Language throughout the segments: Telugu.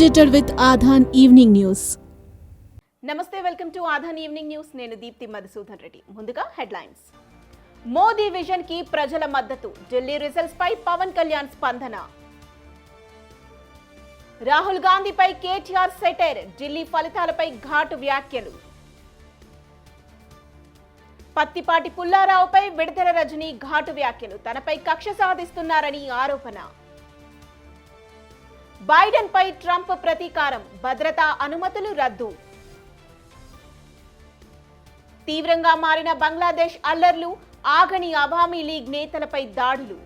Updated with Aadhan evening news నమస్తే welcome to Aadhan evening news. నేను దీప్తి మధుసూదన్ రెడ్డి. ముందుగా హెడ్లైన్స్. మోదీ విజన్కి ప్రజల మద్దతు. ఢిల్లీ రిజల్ట్స్ పై పవన్ కళ్యాణ్ స్పందన. రాహుల్ గాంధీపై కేటీఆర్ సెటైర్. ఢిల్లీ ఫలితాలపై ఘాటు వ్యాఖ్యలు. పత్తిపాటి పుల్లారావుపై విడుదల రజని ఘాటు వ్యాఖ్యలు. తనపై కక్ష సాధిస్తున్నారని ఆరోపణ. బైడెన్ పై ట్రంప్ ప్రతీకారం భద్రతా అనుమతులు రద్దు. తీవ్రంగా మారిన బంగ్లాదేశ్ అల్లర్లు ఆగని అవామీ లీగ్ నేతలపై దాడులు.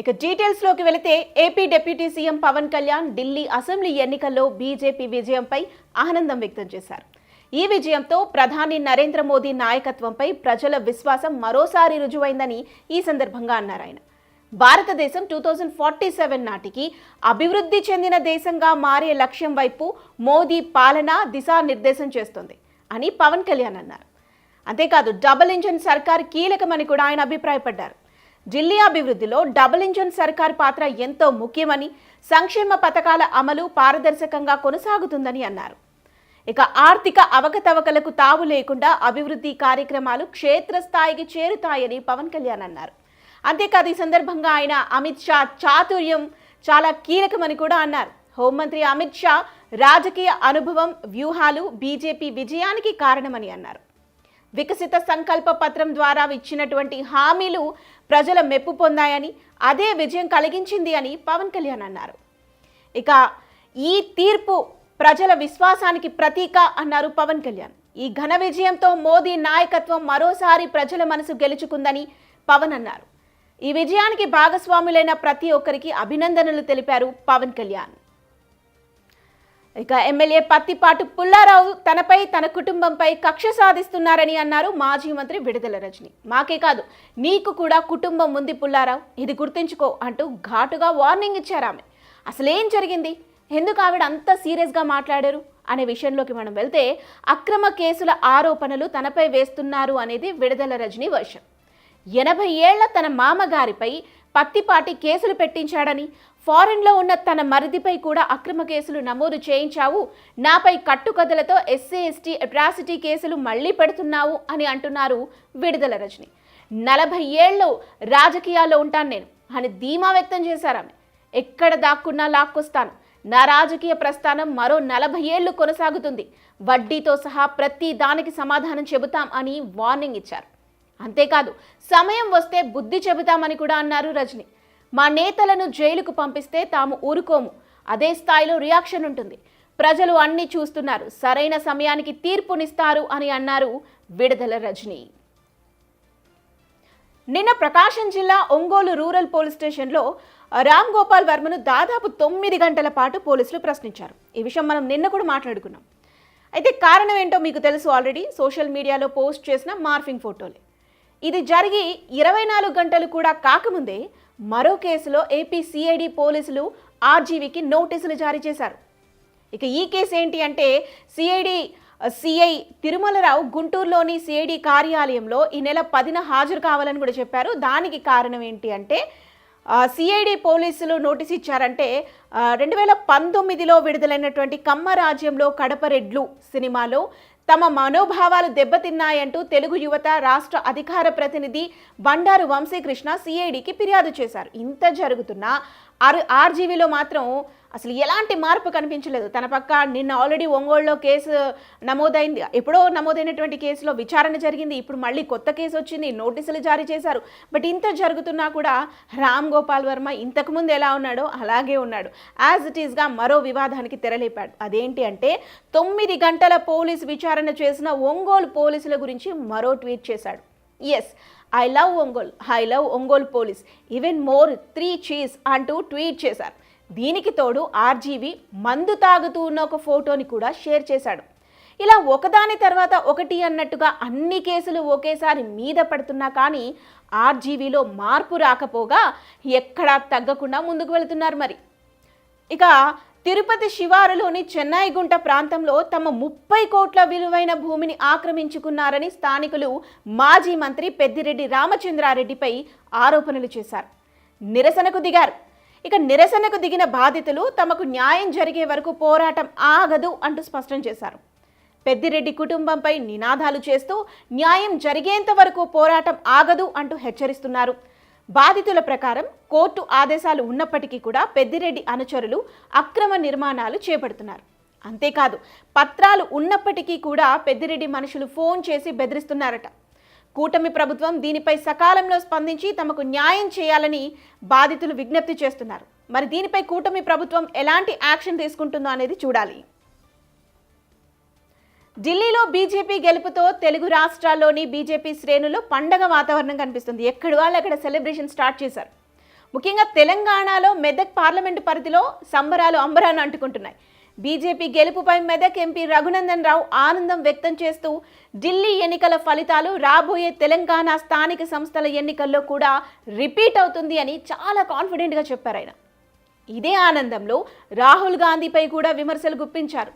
ఇక డీటెయిల్స్లోకి వెళితే AP deputy CM Pawan Kalyan Delhi assembly ఎన్నికల్లో బీజేపీ విజయంపై ఆనందం వ్యక్తం చేశారు. ఈ విజయంతో ప్రధాని నరేంద్ర మోదీ నాయకత్వంపై ప్రజల విశ్వాసం మరోసారి రుజువైందని ఈ సందర్భంగా అన్నారు ఆయన. భారతదేశం టూ థౌజండ్ ఫార్టీ సెవెన్ నాటికి అభివృద్ధి చెందిన దేశంగా మారే లక్ష్యం వైపు మోదీ పాలన దిశానిర్దేశం చేస్తుంది అని పవన్ కళ్యాణ్ అన్నారు. అంతేకాదు డబుల్ ఇంజన్ సర్కార్ కీలకమని కూడా ఆయన అభిప్రాయపడ్డారు. ఢిల్లీ అభివృద్ధిలో డబుల్ ఇంజన్ సర్కార్ పాత్ర ఎంతో ముఖ్యమని సంక్షేమ పథకాల అమలు పారదర్శకంగా కొనసాగుతుందని అన్నారు. ఇక ఆర్థిక అవకతవకలకు తావు లేకుండా అభివృద్ధి కార్యక్రమాలు క్షేత్రస్థాయికి చేరుతాయని పవన్ కళ్యాణ్ అన్నారు. అంతేకాదు ఈ సందర్భంగా ఆయన అమిత్ షా చాతుర్యం చాలా కీలకమని కూడా అన్నారు. హోంమంత్రి అమిత్ షా రాజకీయ అనుభవం వ్యూహాలు బీజేపీ విజయానికి కారణమని అన్నారు. వికసిత సంకల్ప పత్రం ద్వారా ఇచ్చినటువంటి హామీలు ప్రజల మెప్పు పొందాయని అదే విజయం కలిగించింది అని పవన్ కళ్యాణ్ అన్నారు. ఇక ఈ తీర్పు ప్రజల విశ్వాసానికి ప్రతీక అన్నారు పవన్ కళ్యాణ్. ఈ ఘన విజయంతో మోదీ నాయకత్వం మరోసారి ప్రజల మనసు గెలుచుకుందని పవన్ అన్నారు. ఈ విజయానికి భాగస్వాములైన ప్రతి ఒక్కరికి అభినందనలు తెలిపారు పవన్ కళ్యాణ్. ఇక ఎమ్మెల్యే పత్తిపాటు పుల్లారావు తనపై తన కుటుంబంపై కక్ష సాధిస్తున్నారని అన్నారు మాజీ మంత్రి విడుదల రజని. మాకే కాదు నీకు కూడా కుటుంబం ఉంది పుల్లారావు ఇది గుర్తుంచుకో అంటూ ఘాటుగా వార్నింగ్ ఇచ్చారు ఆమె. అసలేం జరిగింది? ఎందుకు ఆవిడ అంత సీరియస్గా మాట్లాడారు? అనే విషయంలోకి మనం వెళ్తే అక్రమ కేసుల ఆరోపణలు తనపై వేస్తున్నారు అనేది విడుదల రజని వర్షం. ఎనభై ఏళ్ళ తన మామగారిపై పత్తిపాటి కేసులు పెట్టించాడని ఫారెన్లో ఉన్న తన మరిదిపై కూడా అక్రమ కేసులు నమోదు చేయించావు నాపై కట్టుకథలతో ఎస్సీ ఎస్టీ అట్రాసిటీ కేసులు మళ్ళీ పెడుతున్నావు అని అంటున్నారు విడుదల రజని. నలభై ఏళ్ళు రాజకీయాల్లో ఉంటాను నేను అని ధీమా వ్యక్తం చేశారు ఆమె. ఎక్కడ దాక్కున్నా లాక్కొస్తాను. నా రాజకీయ ప్రస్థానం మరో నలభై ఏళ్ళు కొనసాగుతుంది. వడ్డీతో సహా ప్రతి దానికి సమాధానం చెబుతాం అని వార్నింగ్ ఇచ్చారు. అంతేకాదు సమయం వస్తే బుద్ధి చెబుతామని కూడా అన్నారు రజని. మా నేతలను జైలుకు పంపిస్తే తాము ఊరుకోము. అదే స్థాయిలో రియాక్షన్ ఉంటుంది. ప్రజలు అన్ని చూస్తున్నారు. సరైన సమయానికి తీర్పునిస్తారు అని అన్నారు విడుదల రజని. నిన్న ప్రకాశం జిల్లా ఒంగోలు రూరల్ పోలీస్ స్టేషన్లో రామ్ గోపాల్ వర్మను దాదాపు తొమ్మిది గంటల పాటు పోలీసులు ప్రశ్నించారు. ఈ విషయం మనం నిన్న కూడా మాట్లాడుకున్నాం. అయితే కారణం ఏంటో మీకు తెలుసు ఆల్రెడీ. సోషల్ మీడియాలో పోస్ట్ చేసిన మార్ఫింగ్ ఫోటోలే. ఇది జరిగి ఇరవై నాలుగు గంటలు కూడా కాకముందే మరో కేసులో ఏపీ సిఐడి పోలీసులు ఆర్జీవీకి నోటీసులు జారీ చేశారు. ఇక ఈ కేసు ఏంటి అంటే సిఐడి సిఐ తిరుమలరావు గుంటూరులోని సిఐడి కార్యాలయంలో ఈ నెల పదిన హాజరు కావాలని కూడా చెప్పారు. దానికి కారణం ఏంటి అంటే సిఐడి పోలీసులు నోటీస్ ఇచ్చారంటే రెండు వేల పంతొమ్మిదిలో విడుదలైనటువంటి కమ్మ రాజ్యంలో కడప రెడ్లు సినిమాలో తమ మనోభావాలు దెబ్బతిన్నాయంటూ తెలుగు యువత రాష్ట్ర అధికార ప్రతినిధి బండారు వంశీకృష్ణ సిఐడికి ఫిర్యాదు చేశారు. ఇంత జరుగుతున్నా ఆర్ ఆర్జీవీలో మాత్రం అసలు ఎలాంటి మార్పు కనిపించలేదు. తన పక్క నిన్న ఆల్రెడీ ఒంగోలులో కేసు నమోదైంది. ఎప్పుడో నమోదైనటువంటి కేసులో విచారణ జరిగింది. ఇప్పుడు మళ్ళీ కొత్త కేసు వచ్చింది. నోటీసులు జారీ చేశారు. బట్ ఇంత జరుగుతున్నా కూడా రామ్ గోపాల్ వర్మ ఇంతకుముందు ఎలా ఉన్నాడో అలాగే ఉన్నాడు. యాజ్ ఇట్ ఈస్గా మరో వివాదానికి తెరలేపాడు. అదేంటి అంటే తొమ్మిది గంటల పోలీస్ విచారణ చేసిన ఒంగోలు పోలీసుల గురించి మరో ట్వీట్ చేశాడు. Yes I love Ongole I love Ongole police even more three cheese అంటూ ట్వీట్ చేశారు. దీనికి తోడు ఆర్జీవి మందు తాగుతూ ఉన్న ఒక ఫోటోని కూడా షేర్ చేశాడు. ఇలా ఒకదాని తర్వాత ఒకటి అన్నట్టుగా అన్ని కేసులు ఒకేసారి మీద పడుతున్నా కానీ ఆర్జీవీలో మార్పు రాకపోగా ఎక్కడా తగ్గకుండా ముందుకు వెళుతున్నారు మరి. ఇక తిరుపతి శివారులోని చెన్నైగుంట ప్రాంతంలో తమ ముప్పై కోట్ల విలువైన భూమిని ఆక్రమించుకున్నారని స్థానికులు మాజీ మంత్రి పెద్దిరెడ్డి రామచంద్రారెడ్డిపై ఆరోపణలు చేశారు. నిరసనకు దిగారు. ఇక నిరసనకు దిగిన బాధితులు తమకు న్యాయం జరిగే వరకు పోరాటం ఆగదు అంటూ స్పష్టం చేశారు. పెద్దిరెడ్డి కుటుంబంపై నినాదాలు చేస్తూ న్యాయం జరిగేంత వరకు పోరాటం ఆగదు అంటూ హెచ్చరిస్తున్నారు. బాధితుల ప్రకారం కోర్టు ఆదేశాలు ఉన్నప్పటికీ కూడా పెద్దిరెడ్డి అనుచరులు అక్రమ నిర్మాణాలు చేపడుతున్నారు. అంతేకాదు పత్రాలు ఉన్నప్పటికీ కూడా పెద్దిరెడ్డి మనుషులు ఫోన్ చేసి బెదిరిస్తున్నారట. కూటమి ప్రభుత్వం దీనిపై సకాలంలో స్పందించి తమకు న్యాయం చేయాలని బాధితులు విజ్ఞప్తి చేస్తున్నారు. మరి దీనిపై కూటమి ప్రభుత్వం ఎలాంటి యాక్షన్ తీసుకుంటుందో అనేది చూడాలి. ఢిల్లీలో బీజేపీ గెలుపుతో తెలుగు రాష్ట్రాల్లోని బీజేపీ శ్రేణులు పండగ వాతావరణం కనిపిస్తుంది. ఎక్కడి వాళ్ళు అక్కడ సెలబ్రేషన్ స్టార్ట్ చేశారు? ముఖ్యంగా తెలంగాణలో మెదక్ పార్లమెంటు పరిధిలో సంబరాలు అంబరాన్ని అంటుకుంటున్నాయి. బీజేపీ గెలుపుపై మెదక్ ఎంపీ రఘునందన్ రావు ఆనందం వ్యక్తం చేస్తూ ఢిల్లీ ఎన్నికల ఫలితాలు రాబోయే తెలంగాణ స్థానిక సంస్థల ఎన్నికల్లో కూడా రిపీట్ అవుతుంది అని చాలా కాన్ఫిడెంట్గా చెప్పారు ఆయన. ఇదే ఆనందంలో రాహుల్ గాంధీపై కూడా విమర్శలు గుప్పించారు.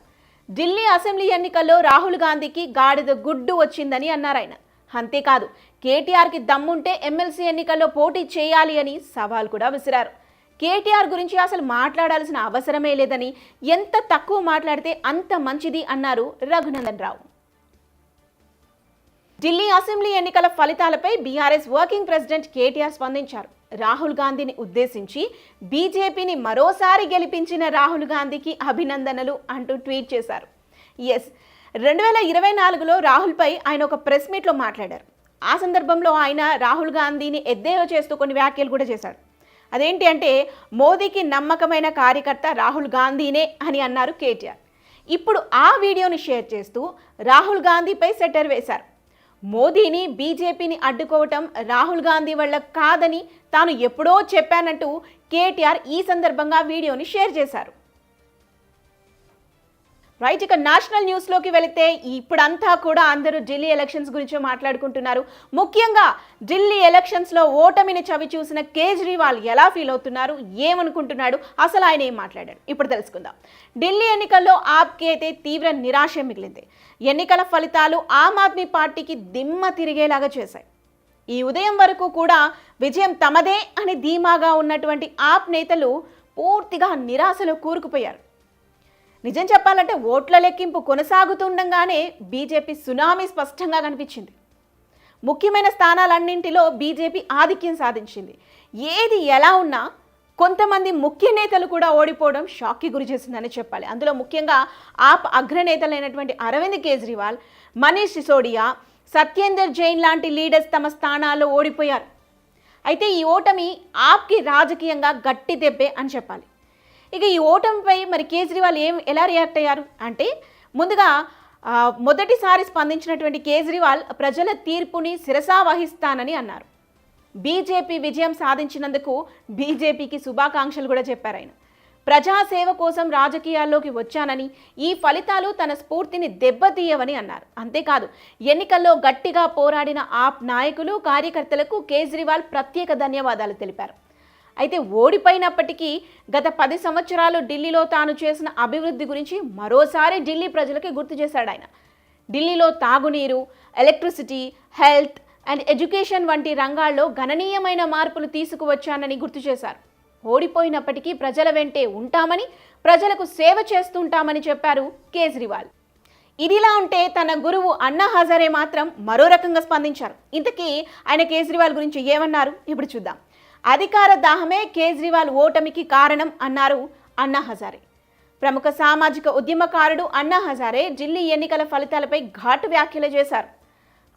ఢిల్లీ అసెంబ్లీ ఎన్నికల్లో రాహుల్ గాంధీకి గాడిద గుడ్డు వచ్చిందని అన్నారు ఆయన. అంతేకాదు కేటీఆర్కి దమ్ముంటే ఎమ్మెల్సీ ఎన్నికల్లో పోటీ చేయాలి అని సవాల్ కూడా విసిరారు. కేటీఆర్ గురించి అసలు మాట్లాడాల్సిన అవసరమే లేదని ఎంత తక్కువ మాట్లాడితే అంత మంచిది అన్నారు రఘునందన్ రావు. ఢిల్లీ అసెంబ్లీ ఎన్నికల ఫలితాలపై బీఆర్ఎస్ వర్కింగ్ ప్రెసిడెంట్ కేటీఆర్ స్పందించారు. రాహుల్ గాంధీని ఉద్దేశించి బీజేపీని మరోసారి గెలిపించిన రాహుల్ గాంధీకి అభినందనలు అంటూ ట్వీట్ చేశారు. ఎస్ రెండు వేల ఇరవై నాలుగులో రాహుల్పై ఆయన ఒక ప్రెస్ మీట్లో మాట్లాడారు. ఆ సందర్భంలో ఆయన రాహుల్ గాంధీని ఎద్దేవా చేస్తూ కొన్ని వ్యాఖ్యలు కూడా చేశాడు అదేంటి అంటే మోదీకి నమ్మకమైన కార్యకర్త రాహుల్ గాంధీనే అని అన్నారు కేటీఆర్. ఇప్పుడు ఆ వీడియోని షేర్ చేస్తూ రాహుల్ గాంధీపై సెటర్ వేశారు. మోదీని బీజేపీని అడ్డుకోవటం రాహుల్ గాంధీ వల్ల కాదని తాను ఎప్పుడో చెప్పానంటూ కేటీఆర్ ఈ సందర్భంగా వీడియోని షేర్ చేశారు. రైట్ ఇక నేషనల్ న్యూస్లోకి వెళితే ఇప్పుడంతా కూడా అందరూ ఢిల్లీ ఎలక్షన్స్ గురించి మాట్లాడుకుంటున్నారు. ముఖ్యంగా ఢిల్లీ ఎలక్షన్స్లో ఓటమిని చవి చూసిన కేజ్రీవాల్ ఎలా ఫీల్ అవుతున్నారు ఏమనుకుంటున్నాడు అసలు ఆయన ఏం మాట్లాడాడు? ఇప్పుడు తెలుసుకుందాం. ఢిల్లీ ఎన్నికల్లో ఆప్కి అయితే తీవ్ర నిరాశ మిగిలింది. ఎన్నికల ఫలితాలు ఆమ్ ఆద్మీ పార్టీకి దిమ్మ తిరిగేలాగా చేశాయి. ఈ ఉదయం వరకు కూడా విజయం తమదే అని ధీమాగా ఉన్నటువంటి ఆప్ నేతలు పూర్తిగా నిరాశలో కూరుకుపోయారు. నిజం చెప్పాలంటే ఓట్ల లెక్కింపు కొనసాగుతుండగానే బీజేపీ సునామీ స్పష్టంగా కనిపించింది. ముఖ్యమైన స్థానాలన్నింటిలో బీజేపీ ఆధిక్యం సాధించింది. ఏది ఎలా ఉన్నా కొంతమంది ముఖ్య నేతలు కూడా ఓడిపోవడం షాక్కి గురి చేసిందని చెప్పాలి. అందులో ముఖ్యంగా ఆప్ అగ్రనేతలైనటువంటి అరవింద్ కేజ్రీవాల్ మనీష్ సిసోడియా సత్యేందర్ జైన్ లాంటి లీడర్స్ తమ స్థానాల్లో ఓడిపోయారు. అయితే ఈ ఓటమి ఆప్కి రాజకీయంగా గట్టి దెబ్బే అని చెప్పాలి. ఇక ఈ ఓటమిపై మరి కేజ్రీవాల్ ఏం ఎలా రియాక్ట్ అయ్యారు? అంటే ముందుగా మొదటిసారి స్పందించినటువంటి కేజ్రీవాల్ ప్రజల తీర్పుని శిరసా వహిస్తానని అన్నారు. బీజేపీ విజయం సాధించినందుకు బీజేపీకి శుభాకాంక్షలు కూడా చెప్పారు ఆయన. ప్రజాసేవ కోసం రాజకీయాల్లోకి వచ్చానని ఈ ఫలితాలు తన స్ఫూర్తిని దెబ్బతీయవని అన్నారు. అంతేకాదు ఎన్నికల్లో గట్టిగా పోరాడిన ఆప్ నాయకులు కార్యకర్తలకు కేజ్రీవాల్ ప్రత్యేక ధన్యవాదాలు తెలిపారు. అయితే ఓడిపోయినప్పటికీ గత పది సంవత్సరాలు ఢిల్లీలో తాను చేసిన అభివృద్ధి గురించి మరోసారి ఢిల్లీ ప్రజలకి గుర్తు చేశాడు ఆయన. ఢిల్లీలో తాగునీరు ఎలక్ట్రిసిటీ హెల్త్ అండ్ ఎడ్యుకేషన్ వంటి రంగాల్లో గణనీయమైన మార్పులు తీసుకువచ్చానని గుర్తు చేశారు. ఓడిపోయినప్పటికీ ప్రజల వెంటే ఉంటామని ప్రజలకు సేవ చేస్తుంటామని చెప్పారు కేజ్రీవాల్. ఇదిలా ఉంటే తన గురువు అన్నా హజారే మాత్రం మరో రకంగా స్పందించారు. ఇంతకీ ఆయన కేజ్రీవాల్ గురించి ఏమన్నారు? ఇప్పుడు చూద్దాం. అధికార దాహమే కేజ్రీవాల్ ఓటమికి కారణం అన్నారు అన్నా హజారే. ప్రముఖ సామాజిక ఉద్యమకారుడు అన్నా హజారే ఢిల్లీ ఎన్నికల ఫలితాలపై ఘాటు వ్యాఖ్యలు చేశారు.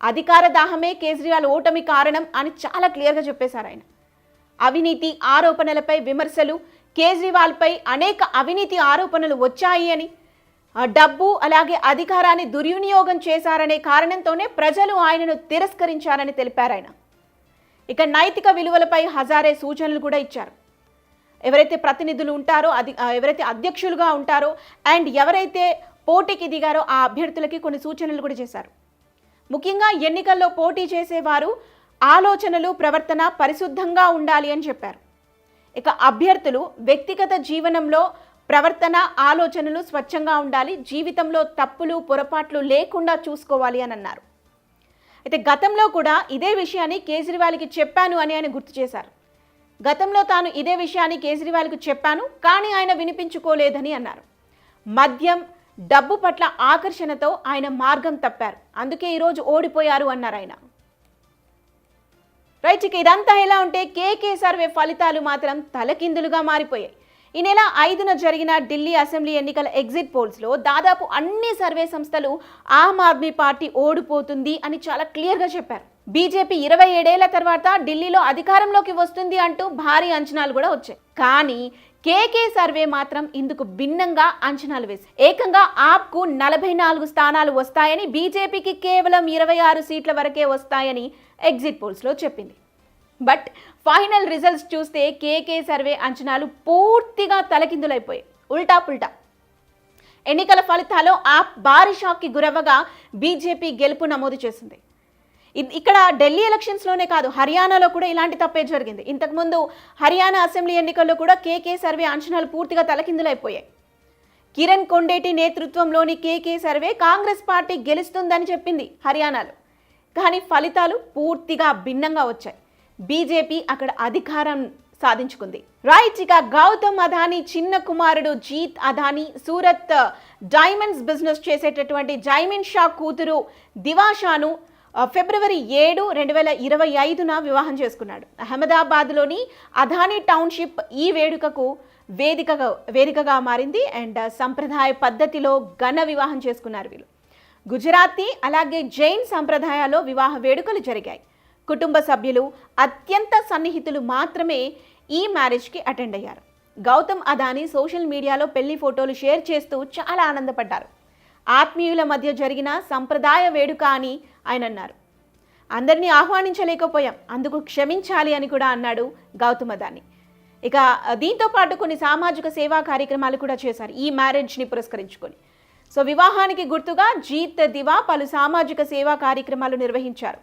అధికార దాహమే కేజ్రీవాల్ ఓటమి కారణం అని చాలా క్లియర్గా చెప్పేశారు ఆయన. అవినీతి ఆరోపణలపై విమర్శలు కేజ్రీవాల్పై అనేక అవినీతి ఆరోపణలు వచ్చాయి అని డబ్బు అలాగే అధికారాన్ని దుర్వినియోగం చేశారనే కారణంతోనే ప్రజలు ఆయనను తిరస్కరించారని తెలిపారు ఆయన. ఇక నైతిక విలువలపై హజారే సూచనలు కూడా ఇచ్చారు. ఎవరైతే ప్రతినిధులు ఉంటారో అది ఎవరైతే అధ్యక్షులుగా ఉంటారో అండ్ ఎవరైతే పోటీకి దిగారో ఆ అభ్యర్థులకి కొన్ని సూచనలు కూడా చేశారు. ముఖ్యంగా ఎన్నికల్లో పోటీ చేసేవారు ఆలోచనలు ప్రవర్తన పరిశుద్ధంగా ఉండాలి అని చెప్పారు. ఇక అభ్యర్థులు వ్యక్తిగత జీవనంలో ప్రవర్తన ఆలోచనలు స్వచ్ఛంగా ఉండాలి జీవితంలో తప్పులు పొరపాట్లు లేకుండా చూసుకోవాలి అని అన్నారు. అయితే గతంలో కూడా ఇదే విషయాన్ని కేజ్రీవాల్కి చెప్పాను అని ఆయన గుర్తు చేశారు. గతంలో తాను ఇదే విషయాన్ని కేజ్రీవాల్కు చెప్పాను కానీ ఆయన వినిపించుకోలేదని అన్నారు. మద్యం డబ్బు పట్ల ఆకర్షణతో ఆయన మార్గం తప్పారు. అందుకే ఈరోజు ఓడిపోయారు అన్నారు ఆయన. రైట్ ఇక ఇదంతా ఎలా ఉంటే కేకేఆర్వే ఫలితాలు మాత్రం తలకిందులుగా మారిపోయాయి. ఈ నెల ఐదున జరిగిన ఢిల్లీ అసెంబ్లీ ఎన్నికల ఎగ్జిట్ పోల్స్లో దాదాపు అన్ని సర్వే సంస్థలు ఆమ్ ఆద్మీ పార్టీ ఓడిపోతుంది అని చాలా క్లియర్గా చెప్పారు. బీజేపీ ఇరవై ఏడేళ్ళ తర్వాత ఢిల్లీలో అధికారంలోకి వస్తుంది అంటూ భారీ అంచనాలు కూడా వచ్చాయి. కానీ కేకే సర్వే మాత్రం ఇందుకు భిన్నంగా అంచనాలు వేసి ఏకంగా ఆప్కు నలభై నాలుగు స్థానాలు వస్తాయని బీజేపీకి కేవలం ఇరవై ఆరు సీట్ల వరకే వస్తాయని ఎగ్జిట్ పోల్స్లో చెప్పింది. బట్ ఫైనల్ రిజల్ట్స్ చూస్తే కేకే సర్వే అంచనాలు పూర్తిగా తలకిందులైపోయాయి. ఉల్టా పుల్టా. ఎన్నికల ఫలితాల్లో ఆ భారీ షాక్కి గురవ్వగా బీజేపీ గెలుపు నమోదు చేసింది. ఇక్కడ ఢిల్లీ ఎలక్షన్స్లోనే కాదు హర్యానాలో కూడా ఇలాంటి తప్పే జరిగింది. ఇంతకుముందు హర్యానా అసెంబ్లీ ఎన్నికల్లో కూడా కేకే సర్వే అంచనాలు పూర్తిగా తలకిందులైపోయాయి. కిరణ్ కొండేటి నేతృత్వంలోని కేకే సర్వే కాంగ్రెస్ పార్టీ గెలుస్తుందని చెప్పింది హర్యానాలో. కానీ ఫలితాలు పూర్తిగా భిన్నంగా వచ్చాయి. బీజేపీ అక్కడ అధికారం సాధించుకుంది. రైట్ ఇక గౌతమ్ అదానీ చిన్న కుమారుడు జీత్ అదానీ సూరత్ డైమండ్స్ బిజినెస్ చేసేటటువంటి జైమిన్ షా కూతురు దివాషాను ఫిబ్రవరి ఏడు రెండు వేల ఇరవై ఐదున వివాహం చేసుకున్నాడు. అహ్మదాబాద్లోని అదానీ టౌన్షిప్ ఈ వేడుకకు వేదికగా వేదికగా మారింది అండ్ సంప్రదాయ పద్ధతిలో ఘన వివాహం చేసుకున్నారు వీళ్ళు. గుజరాతీ అలాగే జైన్ సంప్రదాయాల్లో వివాహ వేడుకలు జరిగాయి. కుటుంబ సభ్యులు అత్యంత సన్నిహితులు మాత్రమే ఈ మ్యారేజ్కి అటెండ్ అయ్యారు. గౌతమ్ అదానీ సోషల్ మీడియాలో పెళ్ళి ఫోటోలు షేర్ చేస్తూ చాలా ఆనందపడ్డారు. ఆత్మీయుల మధ్య జరిగిన సంప్రదాయ వేడుక అని ఆయన అన్నారు. అందరినీ ఆహ్వానించలేకపోయాం అందుకు క్షమించాలి అని కూడా అన్నాడు గౌతమ్ అదానీ. ఇక దీంతో పాటు కొన్ని సామాజిక సేవా కార్యక్రమాలు కూడా చేశారు ఈ మ్యారేజ్ని పురస్కరించుకొని. సో వివాహానికి గుర్తుగా జీత్ దివా పలు సామాజిక సేవా కార్యక్రమాలు నిర్వహించారు.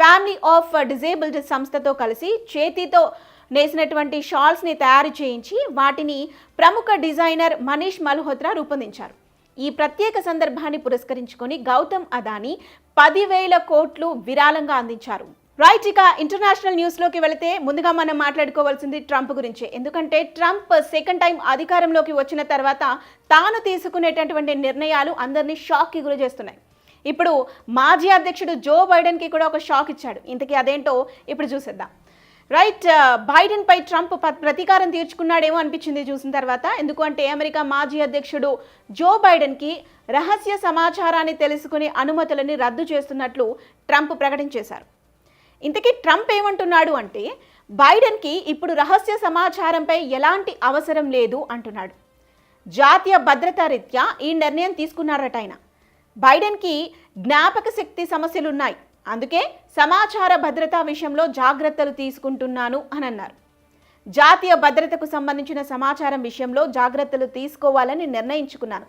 ఫ్యామిలీ ఆఫ్ డిజేబుల్డ్ సంస్థతో కలిసి చేతితో నేసినటువంటి షాల్స్ని తయారు చేయించి వాటిని ప్రముఖ డిజైనర్ మనీష్ మల్హోత్రా రూపొందించారు. ఈ ప్రత్యేక సందర్భాన్ని పురస్కరించుకొని గౌతమ్ అదానీ పదివేల కోట్లు విరాళంగా అందించారు. రైట్ ఇక ఇంటర్నేషనల్ న్యూస్లోకి వెళితే ముందుగా మనం మాట్లాడుకోవాల్సింది ట్రంప్ గురించి. ఎందుకంటే ట్రంప్ సెకండ్ టైం అధికారంలోకి వచ్చిన తర్వాత తాను తీసుకునేటటువంటి నిర్ణయాలు అందరినీ షాక్కి గురి చేస్తున్నాయి ఇప్పుడు మాజీ అధ్యక్షుడు జో బైడెన్కి కూడా ఒక షాక్ ఇచ్చాడు. ఇంతకీ అదేంటో ఇప్పుడు చూసేద్దాం. రైట్ బైడెన్ పై ట్రంప్ ప్రతీకారం తీర్చుకున్నాడేమో అనిపించింది చూసిన తర్వాత. ఎందుకంటే అమెరికా మాజీ అధ్యక్షుడు జో బైడెన్కి రహస్య సమాచారాన్ని తెలుసుకునే అనుమతులని రద్దు చేస్తున్నట్లు ట్రంప్ ప్రకటించేశారు. ఇంతకీ ట్రంప్ ఏమంటున్నాడు అంటే బైడెన్కి ఇప్పుడు రహస్య సమాచారంపై ఎలాంటి అవసరం లేదు అంటున్నాడు. జాతీయ భద్రతా రీత్యా ఈ నిర్ణయం తీసుకున్నారట ఆయన. బైడెన్కి జ్ఞాపక శక్తి సమస్యలు ఉన్నాయి అందుకే సమాచార భద్రత విషయంలో జాగ్రత్తలు తీసుకుంటున్నాను అని అన్నారు జాతీయ భద్రతకు సంబంధించిన సమాచారం విషయంలో జాగ్రత్తలు తీసుకోవాలని నిర్ణయించుకున్నాను.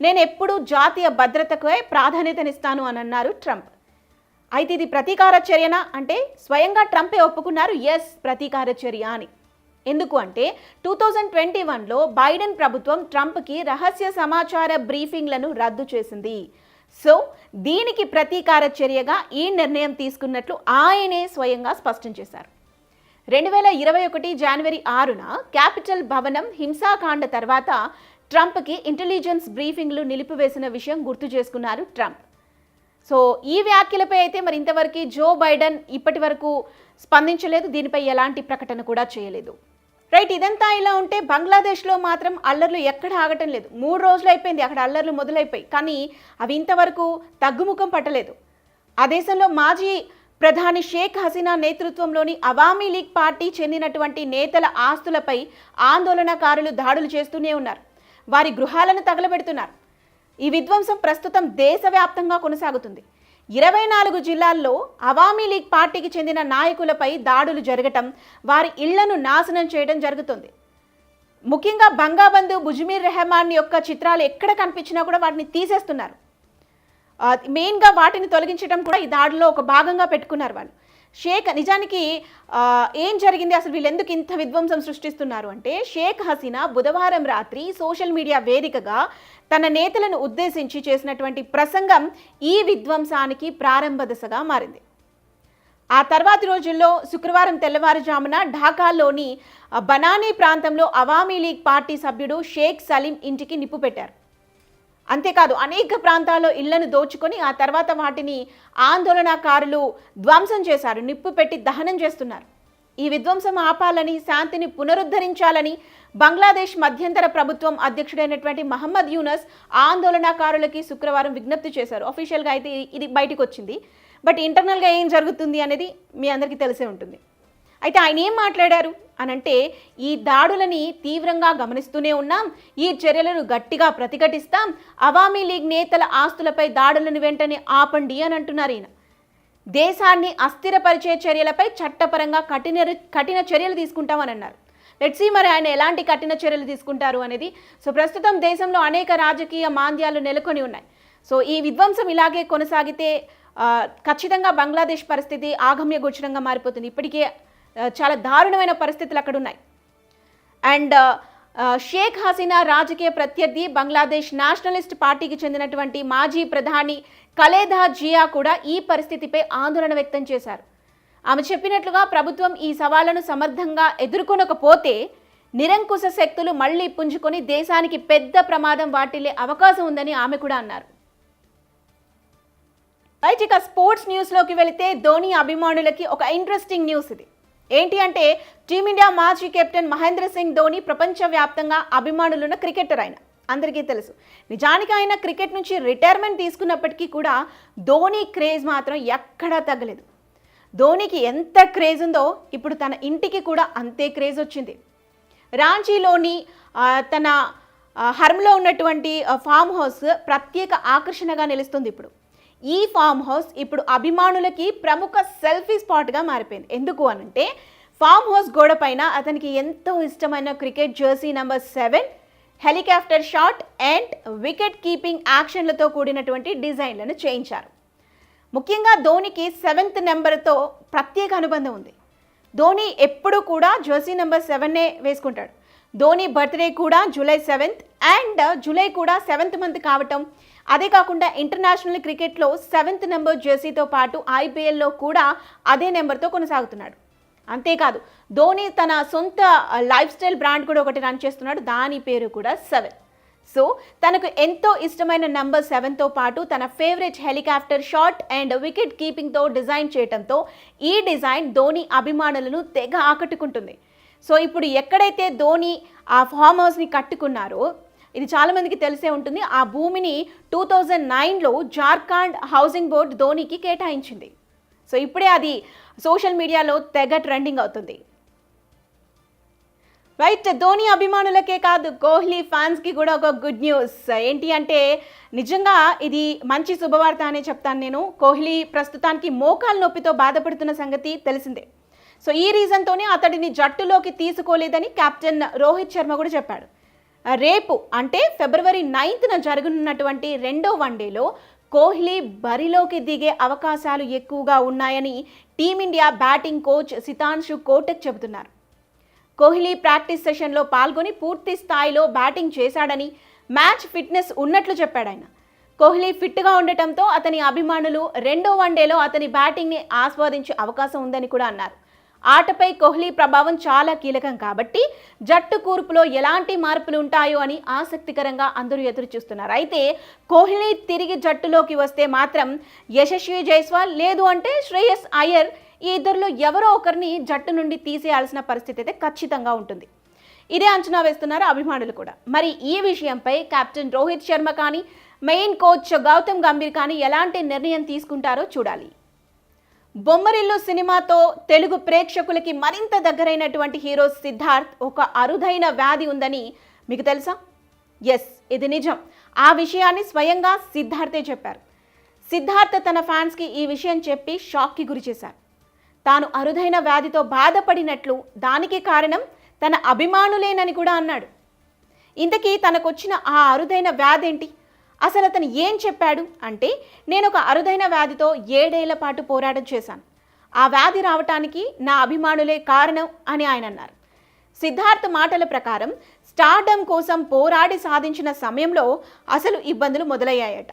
నేను ఎప్పుడూ జాతీయ భద్రతకే ప్రాధాన్యతనిస్తాను అని అన్నారు ట్రంప్. అయితే ఇది ప్రతీకార చర్యనా? అంటే స్వయంగా ట్రంపే ఒప్పుకున్నారు ఎస్ ప్రతీకార చర్య అని. ఎందుకు అంటే టూ థౌజండ్ ట్వంటీ వన్లో బైడెన్ ప్రభుత్వం ట్రంప్కి రహస్య సమాచార బ్రీఫింగ్లను రద్దు చేసింది. సో దీనికి ప్రతీకార చర్యగా ఈ నిర్ణయం తీసుకున్నట్లు ఆయనే స్వయంగా స్పష్టం చేశారు. రెండు వేల ఇరవై ఒకటి జనవరి ఆరున క్యాపిటల్ భవనం హింసాకాండ తర్వాత ట్రంప్కి ఇంటెలిజెన్స్ బ్రీఫింగ్లు నిలిపివేసిన విషయం గుర్తు చేసుకున్నారు ట్రంప్. సో ఈ వ్యాఖ్యలపై అయితే మరి ఇంతవరకు జో బైడెన్ ఇప్పటి వరకు స్పందించలేదు. దీనిపై ఎలాంటి ప్రకటన కూడా చేయలేదు. రైట్ ఇదంతా ఇలా ఉంటే బంగ్లాదేశ్లో మాత్రం అల్లర్లు ఎక్కడ ఆగటం లేదు. మూడు రోజులు అయిపోయింది అక్కడ అల్లర్లు మొదలైపోయి. కానీ అవి ఇంతవరకు తగ్గుముఖం పట్టలేదు. ఆ దేశంలో మాజీ ప్రధాని షేక్ హసీనా నేతృత్వంలోని అవామీ లీగ్ పార్టీ చెందినటువంటి నేతల ఆస్తులపై ఆందోళనకారులు దాడులు చేస్తూనే ఉన్నారు. వారి గృహాలను తగలబెడుతున్నారు. ఈ విధ్వంసం ప్రస్తుతం దేశవ్యాప్తంగా కొనసాగుతుంది. ఇరవై నాలుగు జిల్లాల్లో అవామీ లీగ్ పార్టీకి చెందిన నాయకులపై దాడులు జరగటం వారి ఇళ్ళను నాశనం చేయడం జరుగుతుంది. ముఖ్యంగా బంగాబంధు బుజ్మీర్ రెహమాన్ యొక్క చిత్రాలు ఎక్కడ కనిపించినా కూడా వాటిని తీసేస్తున్నారు. మెయిన్గా వాటిని తొలగించడం కూడా ఈ దాడిలో ఒక భాగంగా పెట్టుకున్నారు వాళ్ళు. షేక్ నిజానికి ఏం జరిగింది? అసలు వీళ్ళెందుకు ఇంత విధ్వంసం సృష్టిస్తున్నారు అంటే షేక్ హసీనా బుధవారం రాత్రి సోషల్ మీడియా వేదికగా తన నేతలను ఉద్దేశించి చేసినటువంటి ప్రసంగం ఈ విధ్వంసానికి ప్రారంభ దశగా మారింది. ఆ తర్వాతి రోజుల్లో శుక్రవారం తెల్లవారుజామున ఢాకాలోని బనానీ ప్రాంతంలో అవామీ లీగ్ పార్టీ సభ్యుడు షేక్ సలీం ఇంటికి నిప్పు పెట్టారు. అంతేకాదు అనేక ప్రాంతాల్లో ఇళ్ళను దోచుకొని ఆ తర్వాత వాటిని ఆందోళనకారులు ధ్వంసం చేశారు నిప్పు పెట్టి దహనం చేస్తున్నారు. ఈ విధ్వంసం ఆపాలని శాంతిని పునరుద్ధరించాలని బంగ్లాదేశ్ మధ్యంతర ప్రభుత్వం అధ్యక్షుడైనటువంటి మహమ్మద్ యూనస్ ఆందోళనకారులకి శుక్రవారం విజ్ఞప్తి చేశారు. అఫీషియల్గా అయితే ఇది బయటకు వచ్చింది. బట్ ఇంటర్నల్గా ఏం జరుగుతుంది అనేది మీ అందరికీ తెలిసే ఉంటుంది. అయితే ఆయన ఏం మాట్లాడారు? అనంటే ఈ దాడులని తీవ్రంగా గమనిస్తూనే ఉన్నాం. ఈ చర్యలను గట్టిగా ప్రతిఘటిస్తాం. అవామీ లీగ్ నేతల ఆస్తులపై దాడులను వెంటనే ఆపండి అని అంటున్నారు ఈయన. దేశాన్ని అస్థిరపరిచే చర్యలపై చట్టపరంగా కఠిన కఠిన చర్యలు తీసుకుంటామని అన్నారు. లెట్సీ మరి ఆయన ఎలాంటి కఠిన చర్యలు తీసుకుంటారు అనేది. సో ప్రస్తుతం దేశంలో అనేక రాజకీయ మాంద్యాలు నెలకొని ఉన్నాయి. సో ఈ విధ్వంసం ఇలాగే కొనసాగితే ఖచ్చితంగా బంగ్లాదేశ్ పరిస్థితి ఆగమ్య గోచరంగా మారిపోతుంది. ఇప్పటికే చాలా దారుణమైన పరిస్థితులు అక్కడ ఉన్నాయి. అండ్ షేక్ హసీనా రాజకీయ ప్రత్యర్థి బంగ్లాదేశ్ నేషనలిస్ట్ పార్టీకి చెందినటువంటి మాజీ ప్రధాని కలేదా జియా కూడా ఈ పరిస్థితిపై ఆందోళన వ్యక్తం చేశారు. ఆమె చెప్పినట్లుగా ప్రభుత్వం ఈ సవాళ్ళను సమర్థంగా ఎదుర్కొనకపోతే నిరంకుశ శక్తులు మళ్ళీ పుంజుకొని దేశానికి పెద్ద ప్రమాదం వాటిల్లే అవకాశం ఉందని ఆమె కూడా అన్నారు. రైట్ ఇక స్పోర్ట్స్ న్యూస్లోకి వెళితే ధోని అభిమానులకి ఒక ఇంట్రెస్టింగ్ న్యూస్ ఇది. ఏంటి అంటే టీమిండియా మాజీ కెప్టెన్ మహేంద్ర సింగ్ ధోని ప్రపంచవ్యాప్తంగా అభిమానులున్న క్రికెటర్ ఆయన. అందరికీ తెలుసు. నిజానికి ఆయన క్రికెట్ నుంచి రిటైర్మెంట్ తీసుకున్నప్పటికీ కూడా ధోని క్రేజ్ మాత్రం ఎక్కడా తగ్గలేదు. ధోనికి ఎంత క్రేజ్ ఉందో ఇప్పుడు తన ఇంటికి కూడా అంతే క్రేజ్ వచ్చింది. రాంచీలోని తన హర్మ్లో ఉన్నటువంటి ఫామ్ హౌస్ ప్రత్యేక ఆకర్షణగా నిలుస్తుంది ఇప్పుడు. ఈ ఫామ్ హౌస్ ఇప్పుడు అభిమానులకి ప్రముఖ సెల్ఫీ స్పాట్గా మారిపోయింది. ఎందుకు అనంటే ఫామ్ హౌస్ గోడ పైన అతనికి ఎంతో ఇష్టమైన cricket jersey number seven helicopter shot and wicket keeping యాక్షన్లతో కూడినటువంటి డిజైన్లను చేయించారు. ముఖ్యంగా ధోనికి సెవెంత్ నెంబర్తో ప్రత్యేక అనుబంధం ఉంది. ధోని ఎప్పుడు కూడా జెర్సీ నెంబర్ సెవెన్నే వేసుకుంటాడు. ధోని బర్త్డే కూడా జూలై సెవెంత్ అండ్ జూలై కూడా సెవెంత్ మంత్ కావటం అదే కాకుండా ఇంటర్నేషనల్ క్రికెట్లో సెవెంత్ నెంబర్ జెర్సీతో పాటు ఐపీఎల్లో కూడా అదే నెంబర్తో కొనసాగుతున్నాడు. అంతేకాదు ధోని తన సొంత లైఫ్ స్టైల్ బ్రాండ్ కూడా ఒకటి రన్ చేస్తున్నాడు. దాని పేరు కూడా సెవెన్. సో తనకు ఎంతో ఇష్టమైన నంబర్ సెవెన్తో పాటు తన favourite helicopter shot and wicket కీపింగ్తో design చేయడంతో ఈ డిజైన్ ధోని అభిమానులను తెగ ఆకట్టుకుంటుంది. సో ఇప్పుడు ఎక్కడైతే ధోని ఆ ఫామ్ హౌస్ని కట్టుకున్నారో ఇది చాలామందికి తెలిసే ఉంటుంది. ఆ భూమిని టూ థౌజండ్ నైన్లో జార్ఖండ్ హౌసింగ్ బోర్డ్ ధోనికి కేటాయించింది. సో ఇప్పుడే అది సోషల్ మీడియాలో తెగ ట్రెండింగ్ అవుతుంది. రైట్ ధోని అభిమానులకే కాదు కోహ్లీ ఫ్యాన్స్కి కూడా ఒక గుడ్ న్యూస్. ఏంటి అంటే నిజంగా ఇది మంచి శుభవార్త అనే చెప్తాను నేను. కోహ్లీ ప్రస్తుతానికి మోకాలు నొప్పితో బాధపడుతున్న సంగతి తెలిసిందే. సో ఈ రీజన్తోనే అతడిని జట్టులోకి తీసుకోలేదని కెప్టెన్ రోహిత్ శర్మ కూడా చెప్పాడు. రేపు అంటే ఫిబ్రవరి నైన్త్న జరగనున్నటువంటి రెండో వన్డేలో కోహ్లీ బరిలోకి దిగే అవకాశాలు ఎక్కువగా ఉన్నాయని team India batting coach Sitanshu Kotak చెబుతున్నారు. కోహ్లీ ప్రాక్టీస్ సెషన్లో పాల్గొని పూర్తి స్థాయిలో బ్యాటింగ్ చేశాడని మ్యాచ్ ఫిట్నెస్ ఉన్నట్లు చెప్పాడు ఆయన కోహ్లీ ఫిట్గా ఉండటంతో అతని అభిమానులు రెండో వన్డేలో అతని బ్యాటింగ్ని ఆస్వాదించే అవకాశం ఉందని కూడా అన్నారు. ఆటపై కోహ్లీ ప్రభావం చాలా కీలకం కాబట్టి జట్టు కూర్పులో ఎలాంటి మార్పులు ఉంటాయో అని ఆసక్తికరంగా అందరూ ఎదురు చూస్తున్నారు అయితే కోహ్లీ తిరిగి జట్టులోకి వస్తే మాత్రం యశస్వి జైస్వాల్ లేదు అంటే శ్రేయస్ అయ్యర్ ఈ ఇద్దరిలో ఎవరో ఒకరిని జట్టు నుండి తీసేయాల్సిన పరిస్థితి అయితే ఖచ్చితంగా ఉంటుంది. ఇదే అంచనా వేస్తున్నారు అభిమానులు కూడా. మరి ఈ విషయంపై కెప్టెన్ రోహిత్ శర్మ కానీ మెయిన్ కోచ్ గౌతమ్ గంభీర్ కానీ ఎలాంటి నిర్ణయం తీసుకుంటారో చూడాలి. బొమ్మరిల్లు సినిమాతో తెలుగు ప్రేక్షకులకి మరింత దగ్గరైనటువంటి హీరో సిద్ధార్థ్ ఒక అరుదైన వ్యాధి ఉందని మీకు తెలుసా? ఎస్ ఇది నిజం. ఆ విషయాన్ని స్వయంగా సిద్ధార్థే చెప్పారు. సిద్ధార్థ్ తన ఫ్యాన్స్కి ఈ విషయం చెప్పి షాక్కి గురి చేశారు. తాను అరుదైన వ్యాధితో బాధపడినట్లు దానికి కారణం తన అభిమానులేనని కూడా అన్నాడు. ఇంతకీ తనకొచ్చిన ఆ అరుదైన వ్యాధి ఏంటి? అసలు అతను ఏం చెప్పాడు అంటే నేను ఒక అరుదైన వ్యాధితో ఏడేళ్ళ పాటు పోరాటం చేశాను. ఆ వ్యాధి రావటానికి నా అభిమానులే కారణం అని ఆయన అన్నారు. సిద్ధార్థ్ మాటల ప్రకారం స్టార్డమ్ కోసం పోరాడి సాధించిన సమయంలో అసలు ఇబ్బందులు మొదలయ్యాయట.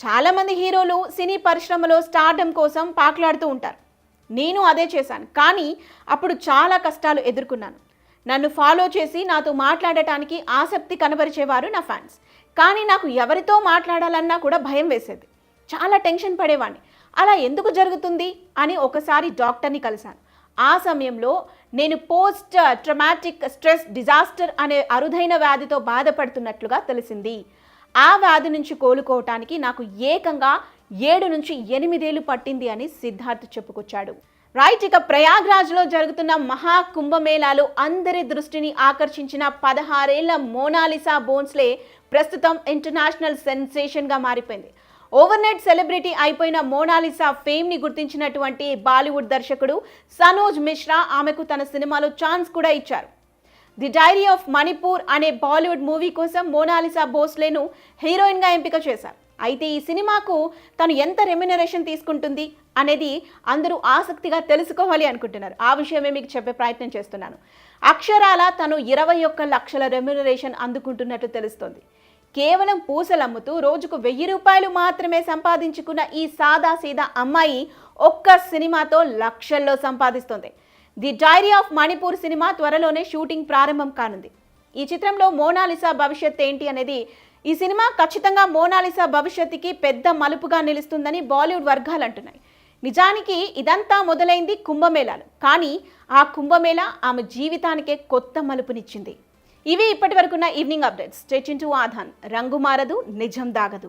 చాలామంది హీరోలు సినీ పరిశ్రమలో స్టార్డమ్ కోసం పాకులాడుతూ ఉంటారు. నేను అదే చేశాను కానీ అప్పుడు చాలా కష్టాలు ఎదుర్కొన్నాను. నన్ను ఫాలో చేసి నాతో మాట్లాడటానికి ఆసక్తి కనబరిచేవారు నా ఫ్యాన్స్. కానీ నాకు ఎవరితో మాట్లాడాలన్నా కూడా భయం వేసేది. చాలా టెన్షన్ పడేవాడిని అలా ఎందుకు జరుగుతుంది? అని ఒకసారి డాక్టర్ని కలిశాను. ఆ సమయంలో నేను పోస్ట్ ట్రమాటిక్ స్ట్రెస్ డిజాస్టర్ అనే అరుదైన వ్యాధితో బాధపడుతున్నట్లుగా తెలిసింది. ఆ వ్యాధి నుంచి కోలుకోవటానికి నాకు ఏకంగా ఏడు నుంచి ఎనిమిదేళ్ళు పట్టింది అని సిద్ధార్థ్ చెప్పుకొచ్చాడు. రైట్ ఇక ప్రయాగ్రాజ్లో జరుగుతున్న మహా కుంభమేళాలు అందరి దృష్టిని ఆకర్షించిన పదహారేళ్ళ మోనాలిసా బోన్స్లే ప్రస్తుతం ఇంటర్నేషనల్ సెన్సేషన్గా మారిపోయింది. ఓవర్నైట్ సెలబ్రిటీ అయిపోయిన మోనాలిసా ఫేమ్ని గుర్తించినటువంటి బాలీవుడ్ దర్శకుడు సనోజ్ మిశ్రా ఆమెకు తన సినిమాలో ఛాన్స్ కూడా ఇచ్చారు. ది డైరీ ఆఫ్ మణిపూర్ అనే బాలీవుడ్ మూవీ కోసం మోనాలిసా బోస్లేను హీరోయిన్గా ఎంపిక చేశారు. అయితే ఈ సినిమాకు తను ఎంత రెమ్యునరేషన్ తీసుకుంటుంది అనేది అందరూ ఆసక్తిగా తెలుసుకోవాలి అనుకుంటున్నారు. ఆ విషయమే మీకు చెప్పే ప్రయత్నం చేస్తున్నాను. అక్షరాల తను ఇరవై ఒక్క లక్షల రెమ్యునరేషన్ అందుకుంటున్నట్లు తెలుస్తోంది. కేవలం పూసలు అమ్ముతూ రోజుకు వెయ్యి రూపాయలు మాత్రమే సంపాదించుకున్న ఈ సాదా సీదా అమ్మాయి ఒక్క సినిమాతో లక్షల్లో సంపాదిస్తోంది. ది డైరీ ఆఫ్ మణిపూర్ సినిమా త్వరలోనే షూటింగ్ ప్రారంభం కానుంది. ఈ చిత్రంలో మోనాలిసా భవిష్యత్ ఏంటి అనేది ఈ సినిమా ఖచ్చితంగా మోనాలిసా భవిష్యత్తుకి పెద్ద మలుపుగా నిలుస్తుందని బాలీవుడ్ వర్గాలు అంటున్నాయి. నిజానికి ఇదంతా మొదలైంది కుంభమేళాలు. కానీ ఆ కుంభమేళ ఆమె జీవితానికే కొత్త మలుపునిచ్చింది. ఇవి ఇప్పటి వరకున్న ఈవినింగ్ అప్డేట్స్ స్టేచిన్ ఇంటూ ఆధాన్ రంగు మారదు నిజం దాగదు.